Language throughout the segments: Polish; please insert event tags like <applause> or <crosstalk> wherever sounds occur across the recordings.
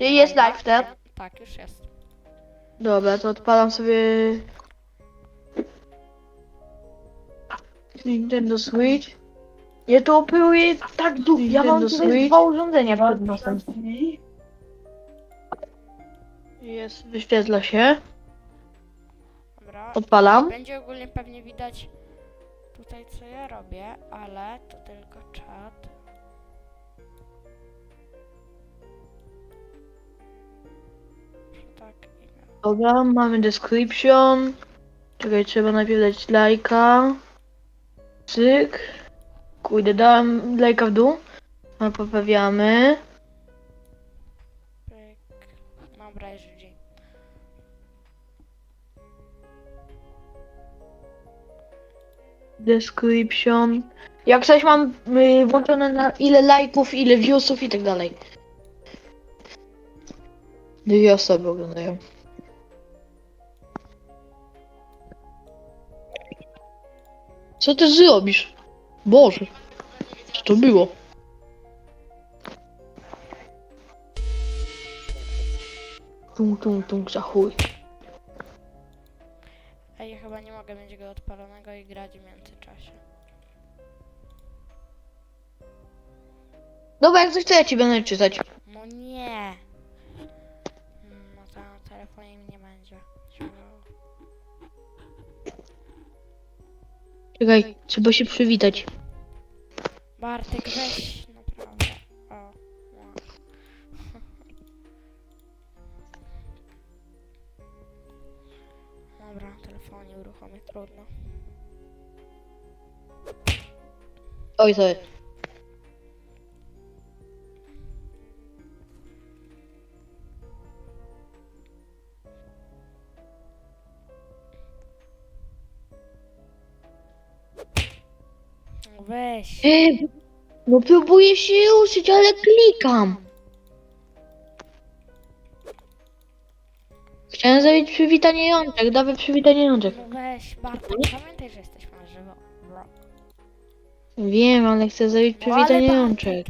Mam Czy jest live ten? Tak, już jest. Dobra, to odpalam sobie... Nintendo Switch. Ja to operuję tak dużo. Ja mam Nintendo tutaj Switch. dwa urządzenia przed nosem. Jest, wyświetla się. Dobra. Odpalam. Będzie ogólnie pewnie widać tutaj co ja robię, ale to tylko czat. Dobra, mamy description. Czekaj, trzeba najpierw dać lajka. Cyk. Kurde, dałem lajka w dół. A poprawiamy. Dobra, już GG. Description. Jak coś mam y, włączone na ile lajków, ile viewsów i tak dalej. Dwie osoby oglądają. Co ty zrobisz? Boże. Co to było? Tung, tung, tung, za chuj. Ej, ja chyba nie mogę mieć go odpalonego i grać w międzyczasie. Dobra, jak coś to ja ci będę czytać. No nie! Mm, No to na telefonie mi nie będzie. Czekaj, trzeba się przywitać. Bartek, weź naprawdę. O, no. Dobra, telefonie uruchomię, trudno. Oj, to jest. Weź. Ej, no próbuję się ruszyć, ale klikam. Chciałem zrobić przywitanie jączek, dawaj przywitanie jączek. No weź, Bartek, pamiętaj, że jesteśmy na żywo. Bro. Wiem, ale chcę zrobić No ale przywitanie Bartek, jączek.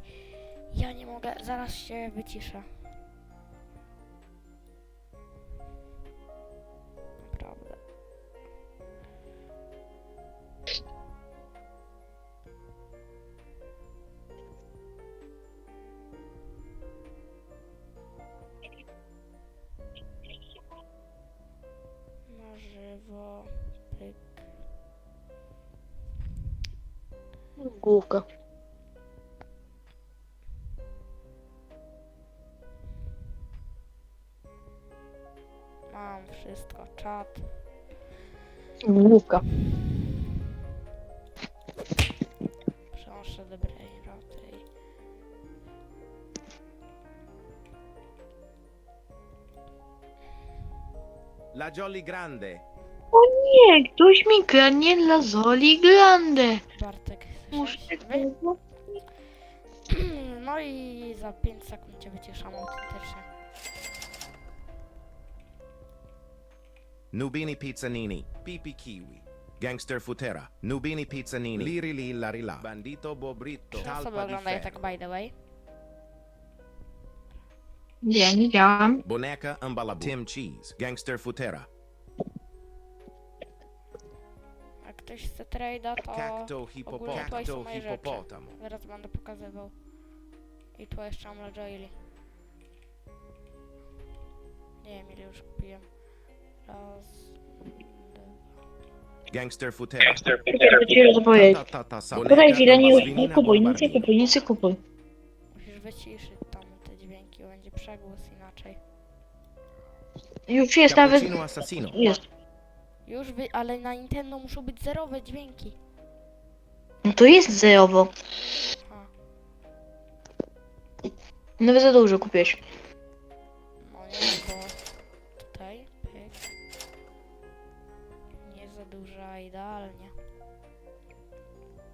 Ja nie mogę, zaraz się wyciszę. Pyk. Główka. Mam wszystko, czat. Główka. Przełączę do Brainroty i... La Jolly Grande. Nie, ktoś mi kradnie dla Zoli Grande. Bartek, Muszę słyszałeś? tego... <clears throat> No i za 5 sekund cię wyciszam autentycznie. Nubini Pizzanini. Pipi Kiwi. Gangster Futera. Nubini Pizzanini. Liri li lari la. Bandito Bobrito. Trzy osoby Talpa di oglądają ferro. tak by the way. Nie, nie działam. Boneca Ambalabu. Tim Cheese. Gangster Futera. Ktoś chce trade'a, to Cacto ogólnie Hippopotam. tutaj są moje rzeczy. Hippopotam. Zaraz będę pokazywał. I tu jeszcze mam Joili. Nie wiem ile już kupiłem. Raz. Gangster Futera. Chcę ci rozpowiedzieć. Ta, ta, ta, sa. Podaj chwilę, nie, kupuj, nic nie kupuj, nic nie kupuj. Musisz wyciszyć tam te dźwięki, bo będzie przegłos inaczej. Już jest nawet... Cappuccino Assassino. Jest. Już wy, ale na Nintendo muszą być zerowe dźwięki. No to jest zerowo. A, Nawet za dużo kupiłeś. no nie, bo tutaj, pyk. Nie za dużo, a idealnie.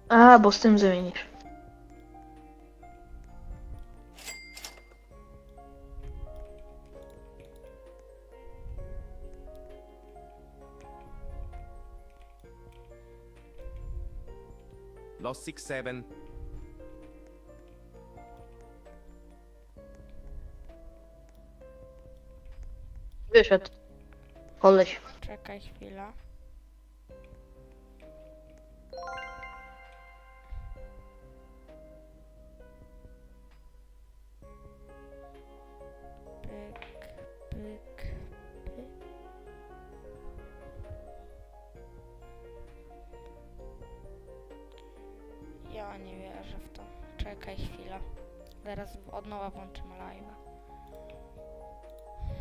A, bo z tym zamienisz. Lost six seven. Wyszedł. Koleś. Czekaj chwila. Nie wierzę w to. Czekaj chwilę. Zaraz od nowa włączymy live'a.